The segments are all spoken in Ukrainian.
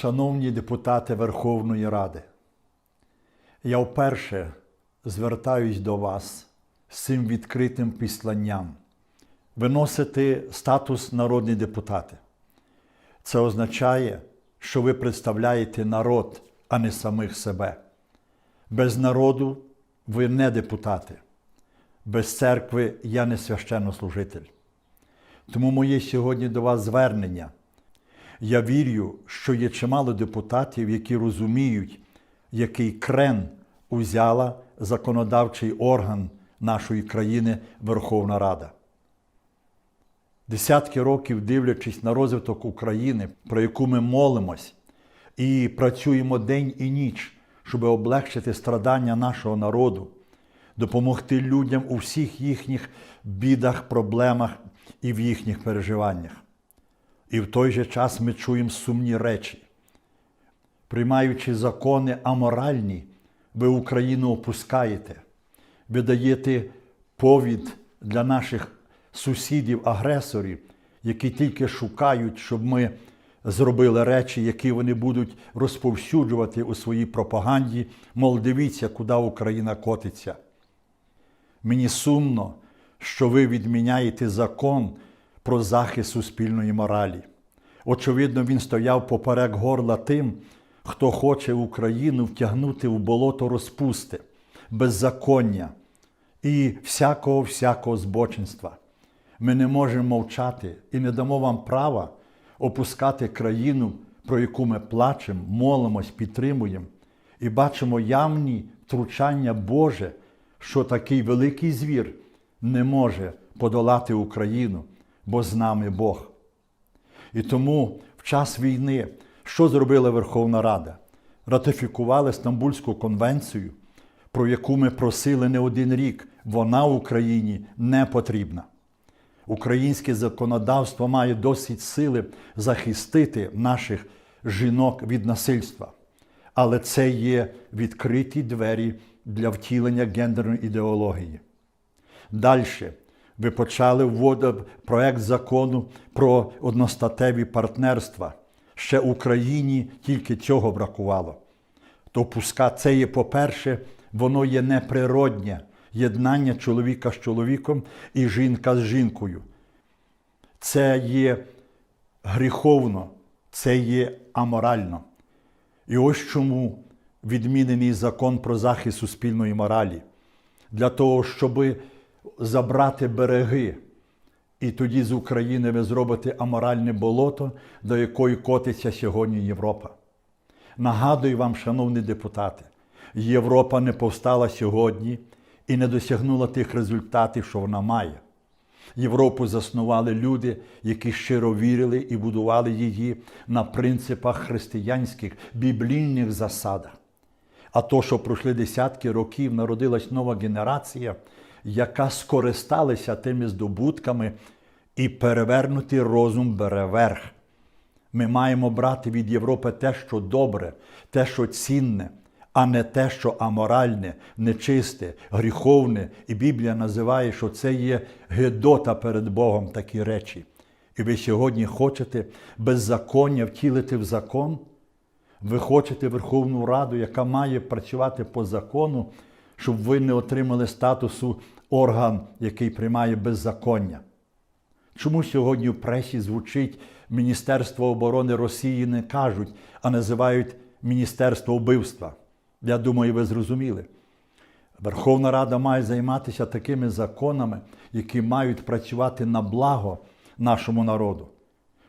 Шановні депутати Верховної Ради, я вперше звертаюсь до вас з цим відкритим післанням виносити статус народні депутати. Це означає, що ви представляєте народ, а не самих себе. Без народу ви не депутати, без церкви я не священнослужитель. Тому моє сьогодні до вас звернення. Я вірю, що є чимало депутатів, які розуміють, який крен узяла законодавчий орган нашої країни Верховна Рада. Десятки років дивлячись на розвиток України, про яку ми молимось, і працюємо день і ніч, щоб облегшити страдання нашого народу, допомогти людям у всіх їхніх бідах, проблемах і в їхніх переживаннях. І в той же час ми чуємо сумні речі. Приймаючи закони аморальні, ви Україну опускаєте, ви даєте повід для наших сусідів-агресорів, які тільки шукають, щоб ми зробили речі, які вони будуть розповсюджувати у своїй пропаганді. Мол, дивіться, куди Україна котиться. Мені сумно, що ви відміняєте закон про захист суспільної моралі. Очевидно, він стояв поперек горла тим, хто хоче Україну втягнути в болото розпусти, беззаконня і всякого всякого збочинства. Ми не можемо мовчати і не дамо вам права опускати країну, про яку ми плачемо, молимось, підтримуємо, і бачимо явні втручання Боже, що такий великий звір не може подолати Україну, бо з нами Бог. І тому в час війни, що зробила Верховна Рада? Ратифікували Стамбульську конвенцію, про яку ми просили не один рік. Вона Україні не потрібна. Українське законодавство має досить сили захистити наших жінок від насильства. Але це є відкриті двері для втілення гендерної ідеології. Далі ви почали вводити проект закону про одностатеві партнерства. Ще Україні тільки цього бракувало. То пуска це є, по-перше, воно є неприроднє єднання чоловіка з чоловіком і жінка з жінкою. Це є гріховно, це є аморально. І ось чому відмінений закон про захист суспільної моралі. Для того, щоби забрати береги. І тоді з України ви зробите аморальне болото, до якої котиться сьогодні Європа. Нагадую вам, шановні депутати, Європа не повстала сьогодні і не досягнула тих результатів, що вона має. Європу заснували люди, які щиро вірили і будували її на принципах християнських, біблійних засадах. А то, що пройшли десятки років, народилась нова генерація, яка скористалася тими здобутками і перевернутий розум бере верх. Ми маємо брати від Європи те, що добре, те, що цінне, а не те, що аморальне, нечисте, гріховне. І Біблія називає, що це є гедота перед Богом такі речі. І ви сьогодні хочете беззаконня втілити в закон. Ви хочете Верховну Раду, яка має працювати по закону, щоб ви не отримали статусу орган, який приймає беззаконня. Чому сьогодні в пресі звучить Міністерство оборони Росії не кажуть, а називають Міністерство вбивства? Я думаю, ви зрозуміли. Верховна Рада має займатися такими законами, які мають працювати на благо нашому народу.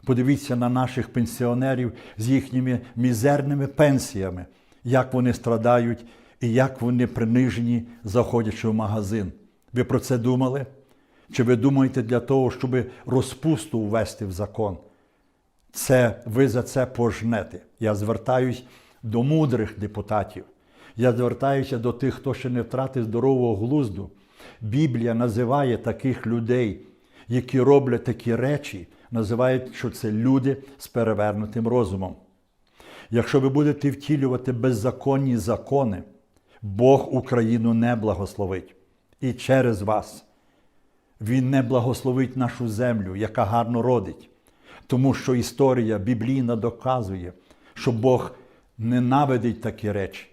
Подивіться на наших пенсіонерів з їхніми мізерними пенсіями, як вони страдають і як вони принижені, заходячи в магазин. Ви про це думали? Чи ви думаєте для того, щоб розпусту ввести в закон? Це ви за це пожнете. Я звертаюсь до мудрих депутатів. Я звертаюся до тих, хто ще не втратив здорового глузду. Біблія називає таких людей, які роблять такі речі, називають, що це люди з перевернутим розумом. Якщо ви будете втілювати беззаконні закони, Бог Україну не благословить. І через вас. Він не благословить нашу землю, яка гарно родить. Тому що історія біблійна доказує, що Бог ненавидить такі речі,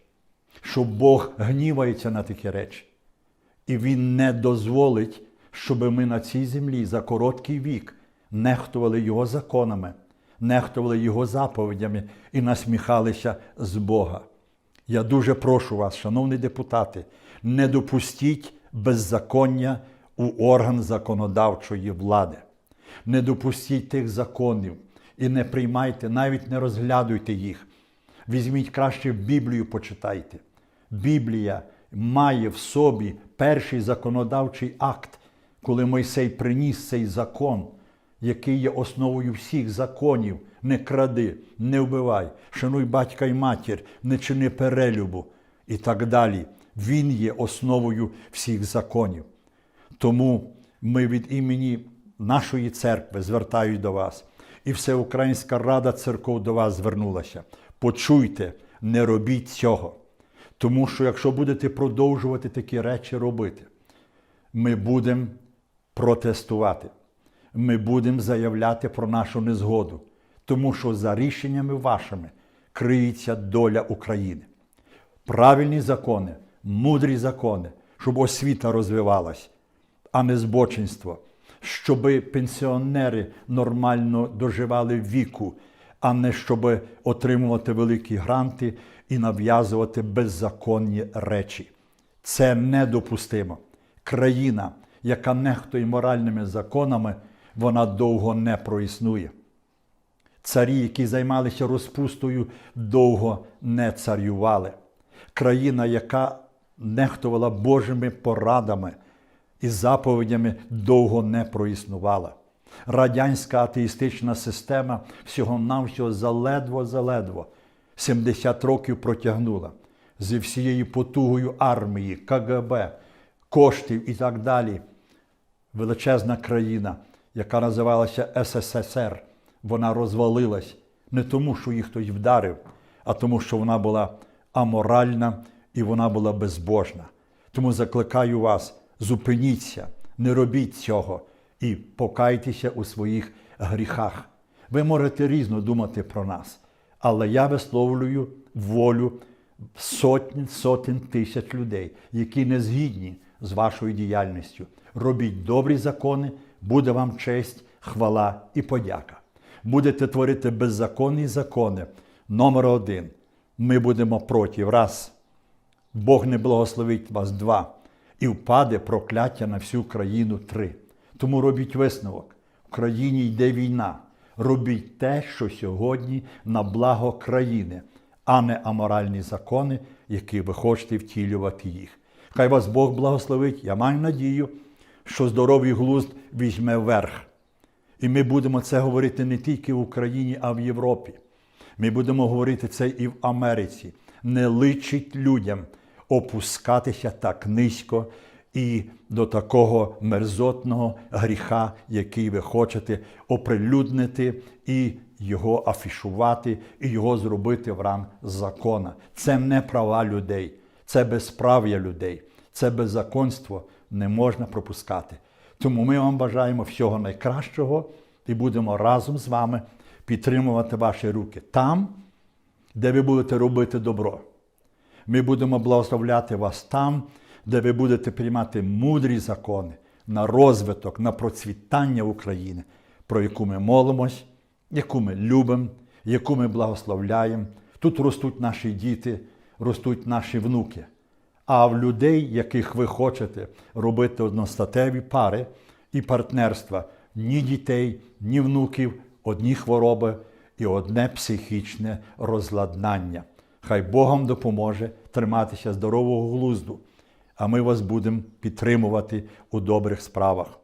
що Бог гнівається на такі речі. І Він не дозволить, щоб ми на цій землі за короткий вік нехтували Його законами, нехтували Його заповідями і насміхалися з Бога. Я дуже прошу вас, шановні депутати, не допустіть беззаконня у орган законодавчої влади. Не допустіть тих законів і не приймайте, навіть не розглядуйте їх. Візьміть краще Біблію, почитайте. Біблія має в собі перший законодавчий акт, коли Мойсей приніс цей закон, який є основою всіх законів. Не кради, не вбивай, шануй батька і матір, не чини перелюбу і так далі. Він є основою всіх законів. Тому ми від імені нашої церкви звертаюсь до вас, і Всеукраїнська Рада церков до вас звернулася. Почуйте, не робіть цього. Тому що якщо будете продовжувати такі речі робити, ми будемо протестувати, ми будемо заявляти про нашу незгоду, тому що за рішеннями вашими криється доля України. Правильні закони, мудрі закони, щоб освіта розвивалась, а не збочинство, щоб пенсіонери нормально доживали віку, а не щоб отримувати великі гранти і нав'язувати беззаконні речі. Це недопустимо. Країна, яка нехтує моральними законами, вона довго не проіснує. Царі, які займалися розпустою, довго не царювали. Країна, яка нехтувала Божими порадами і заповідями, довго не проіснувала. Радянська атеїстична система всього-навсього заледво-заледво 70 років протягнула зі всією потугою армії, КГБ, коштів і так далі. Величезна країна, яка називалася СССР, вона розвалилась не тому, що її хтось вдарив, а тому, що вона була аморальна і вона була безбожна. Тому закликаю вас, зупиніться, не робіть цього і покайтеся у своїх гріхах. Ви можете різно думати про нас, але я висловлюю волю сотень, сотень тисяч людей, які не згідні з вашою діяльністю. Робіть добрі закони, буде вам честь, хвала і подяка. Будете творити беззаконні закони. Номер один. Ми будемо проти. Раз. Бог не благословить вас два. І впаде прокляття на всю країну три. Тому робіть висновок. В країні йде війна. Робіть те, що сьогодні на благо країни, а не аморальні закони, які ви хочете втілювати їх. Хай вас Бог благословить. Я маю надію, що здоровий глузд візьме верх. І ми будемо це говорити не тільки в Україні, а в Європі. Ми будемо говорити це і в Америці. Не личить людям опускатися так низько і до такого мерзотного гріха, який ви хочете оприлюднити і його афішувати, і його зробити в ранг закона. Це не права людей, це безправ'я людей, це беззаконство не можна пропускати. Тому ми вам бажаємо всього найкращого і будемо разом з вами підтримувати ваші руки там, де ви будете робити добро. Ми будемо благословляти вас там, де ви будете приймати мудрі закони на розвиток, на процвітання України, про яку ми молимось, яку ми любимо, яку ми благословляємо. Тут ростуть наші діти, ростуть наші внуки. А в людей, яких ви хочете робити одностатеві пари і партнерства, ні дітей, ні внуків, одні хвороби і одне психічне розладнання. Хай Богом допоможе триматися здорового глузду, а ми вас будемо підтримувати у добрих справах.